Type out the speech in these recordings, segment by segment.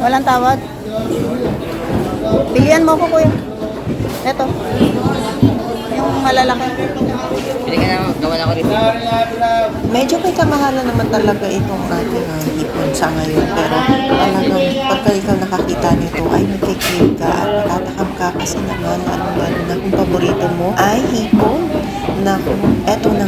Walang tawad. Pilihan mo ko, kuya. Ito. Yung malalaki. Pili ka na, gawa na ko rin. Medyo may kamahalan naman talaga itong ating uh, hipon sa ngayon. Pero talagang pagka ikaw nakakita nito ay magkikilig ka at matatakam ka kasi naman ano lalo na kung paborito mo ay hipon. Naku, eto na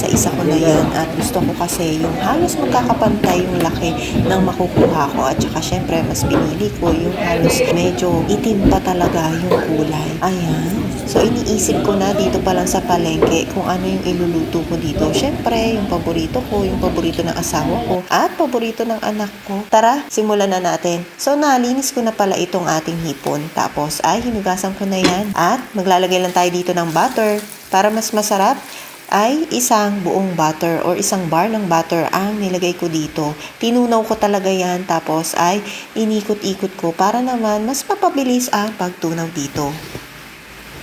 inisa-isa ko na yan at gusto ko kasi yung halos magkakapantay yung laki ng makukuha ko at saka syempre mas pinili ko yung halos medyo itim pa talaga yung kulay. Ayan. So iniisip ko na dito pa lang sa palengke kung ano yung iluluto ko dito. Syempre, yung paborito ko, yung paborito ng asawa ko, at paborito ng anak ko. Tara, simulan na natin. So nalinis ko na pala itong ating hipon. Tapos ay hinugasan ko na yan. At maglalagay lang tayo dito ng butter para mas masarap ay isang buong butter or isang bar ng butter ang nilagay ko dito. Tinunaw ko talaga yan tapos ay inikot-ikot ko para naman mas mapabilis ang pagtunaw dito.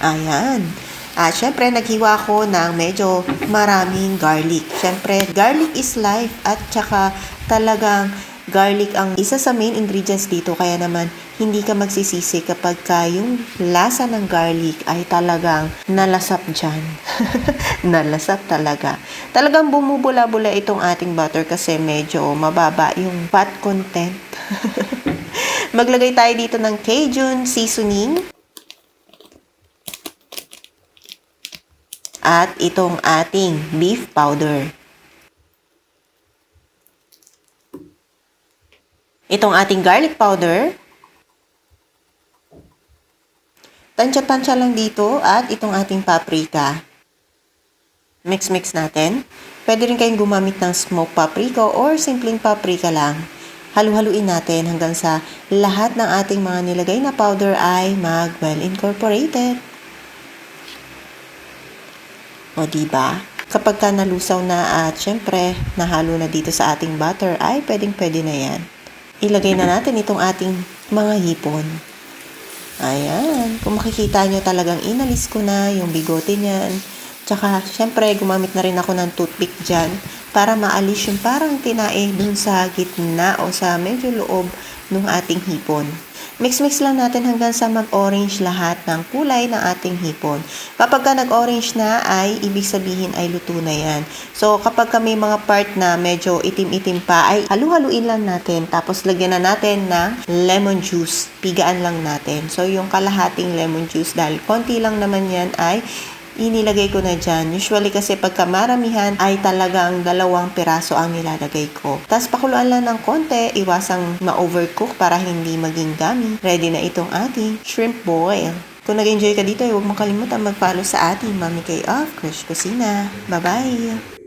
Ayan. At syempre, naghiwa ako ng medyo maraming garlic. Syempre, garlic is life at saka talagang garlic ang isa sa main ingredients dito. Kaya naman, hindi ka magsisisi kapag ka yung lasa ng garlic ay talagang nalasap dyan. nalasap talaga. Talagang bumubula-bula itong ating butter kasi medyo mababa yung fat content. Maglagay tayo dito ng Cajun seasoning. at itong ating beef powder. Itong ating garlic powder. Tansya-tansya lang dito at itong ating paprika. Mix-mix natin. Pwede rin kayong gumamit ng smoked paprika or simpleng paprika lang. Halu-haluin natin hanggang sa lahat ng ating mga nilagay na powder ay mag-well incorporated. O, diba? Kapag ka nalusaw na at syempre, nahalo na dito sa ating butter, ay pwedeng pwede na yan. Ilagay na natin itong ating mga hipon. Ayan. Kung makikita nyo talagang inalis ko na yung bigote niyan. Tsaka, syempre, gumamit na rin ako ng toothpick dyan para maalis yung parang tinae dun sa gitna o sa medyo loob ng ating hipon. Mix-mix lang natin hanggang sa mag-orange lahat ng kulay ng ating hipon. Kapag ka nag-orange na ay ibig sabihin ay luto na yan. So kapag ka may mga part na medyo itim-itim pa ay halu-haluin lang natin tapos lagyan na natin ng lemon juice. Pigaan lang natin. So yung kalahating lemon juice dahil konti lang naman yan ay inilagay ko na dyan. Usually kasi pagka maramihan ay talagang dalawang piraso ang nilalagay ko. Tapos pakuluan lang ng konti, iwasang ma-overcook para hindi maging gummy. Ready na itong ating shrimp boil. Kung nag-enjoy ka dito, huwag makalimutan mag-follow sa ating Mami K of Crush Kusina. Bye-bye!